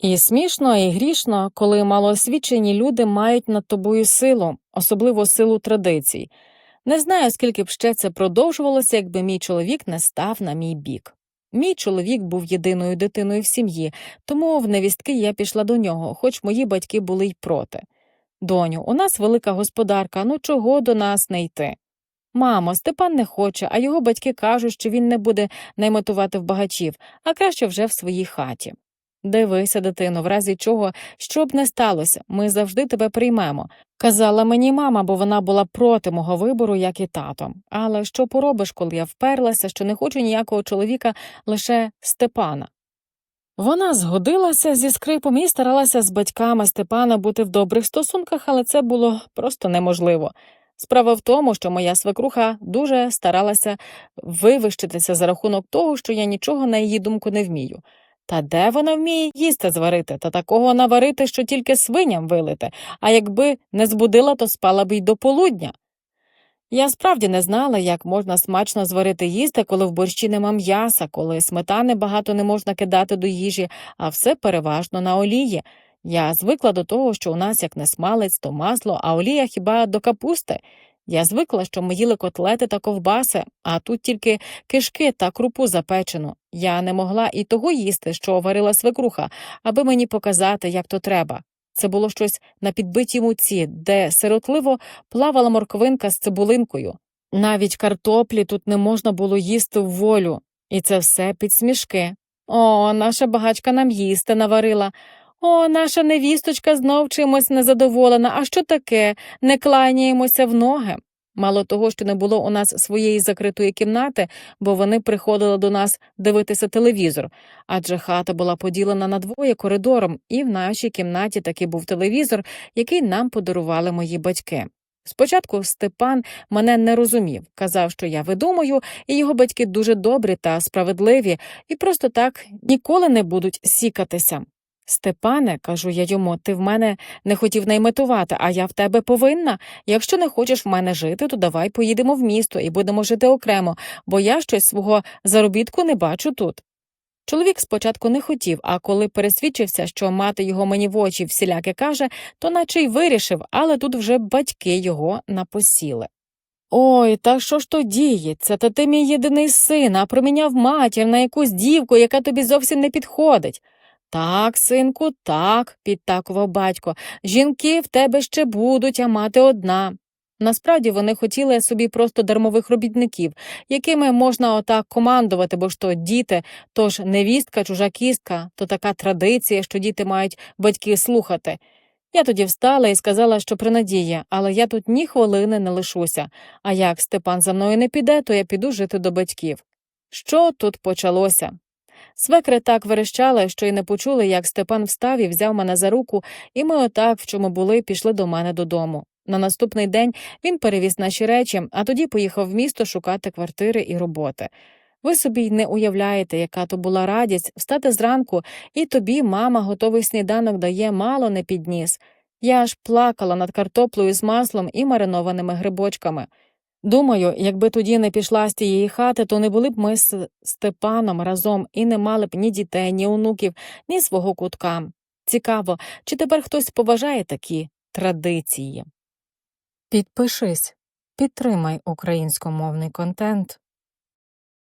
І смішно, і грішно, коли малоосвічені люди мають над тобою силу, особливо силу традицій. Не знаю, скільки б ще це продовжувалося, якби мій чоловік не став на мій бік. Мій чоловік був єдиною дитиною в сім'ї, тому в невістки я пішла до нього, хоч мої батьки були й проти. Доню, у нас велика господарка, ну чого до нас не йти? Мамо, Степан не хоче, а його батьки кажуть, що він не буде наймитувати в багачів, а краще вже в своїй хаті. Дивися, дитино, в разі чого, що б не сталося, ми завжди тебе приймемо. Казала мені мама, бо вона була проти мого вибору, як і тато. Але що поробиш, коли я вперлася, що не хочу ніякого чоловіка, лише Степана. Вона згодилася зі скрипом і старалася з батьками Степана бути в добрих стосунках, але це було просто неможливо. Справа в тому, що моя свекруха дуже старалася вивищитися за рахунок того, що я нічого на її думку не вмію. Та де вона вміє їсти зварити, та такого наварити, що тільки свиням вилити, а якби не збудила, то спала б й до полудня. Я справді не знала, як можна смачно зварити їсти, коли в борщі нема м'яса, коли сметани багато не можна кидати до їжі, а все переважно на олії. Я звикла до того, що у нас як не смалець, то масло, а олія хіба до капусти. Я звикла, що ми їли котлети та ковбаси, а тут тільки кишки та крупу запечену. Я не могла і того їсти, що варила свекруха, аби мені показати, як то треба. Це було щось на підбитій муці, де сиротливо плавала морквинка з цибулинкою. Навіть картоплі тут не можна було їсти в волю, і це все під смішки. О, наша багачка нам їсти наварила. О, наша невісточка знов чимось незадоволена. А що таке? Не кланяємося в ноги. Мало того, що не було у нас своєї закритої кімнати, бо вони приходили до нас дивитися телевізор, адже хата була поділена на двоє коридором, і в нашій кімнаті таки був телевізор, який нам подарували мої батьки. Спочатку Степан мене не розумів, казав, що я видумую, і його батьки дуже добрі та справедливі, і просто так ніколи не будуть сікатися. Степане, кажу я йому, ти в мене не хотів найметувати, а я в тебе повинна. Якщо не хочеш в мене жити, то давай поїдемо в місто і будемо жити окремо, бо я щось свого заробітку не бачу тут. Чоловік спочатку не хотів, а коли пересвідчився, що мати його мені в очі всіляке каже, то наче й вирішив, але тут вже батьки його напосіли. Ой, та що ж то діється? Та ти мій єдиний син, а проміняв матір на якусь дівку, яка тобі зовсім не підходить. Так, синку, так, підтакував батько. Жінки в тебе ще будуть, а мати одна. Насправді вони хотіли собі просто дармових робітників, якими можна отак командувати, бо ж то діти, тож невістка, чужа кістка, то така традиція, що діти мають батьки слухати. Я тоді встала і сказала, що при надії, але я тут ні хвилини не лишуся. А як Степан за мною не піде, то я піду жити до батьків. Що тут почалося? Свекри так верещали, що й не почули, як Степан встав і взяв мене за руку, і ми отак, в чому були, пішли до мене додому. На наступний день він перевіз наші речі, а тоді поїхав в місто шукати квартири і роботи. Ви собі й не уявляєте, яка то була радість встати зранку, і тобі мама готовий сніданок дає мало не підніс. Я аж плакала над картоплею з маслом і маринованими грибочками. Думаю, якби тоді не пішла з тієї хати, то не були б ми з Степаном разом і не мали б ні дітей, ні онуків, ні свого кутка. Цікаво, чи тепер хтось поважає такі традиції. Підпишись, підтримай українськомовний контент.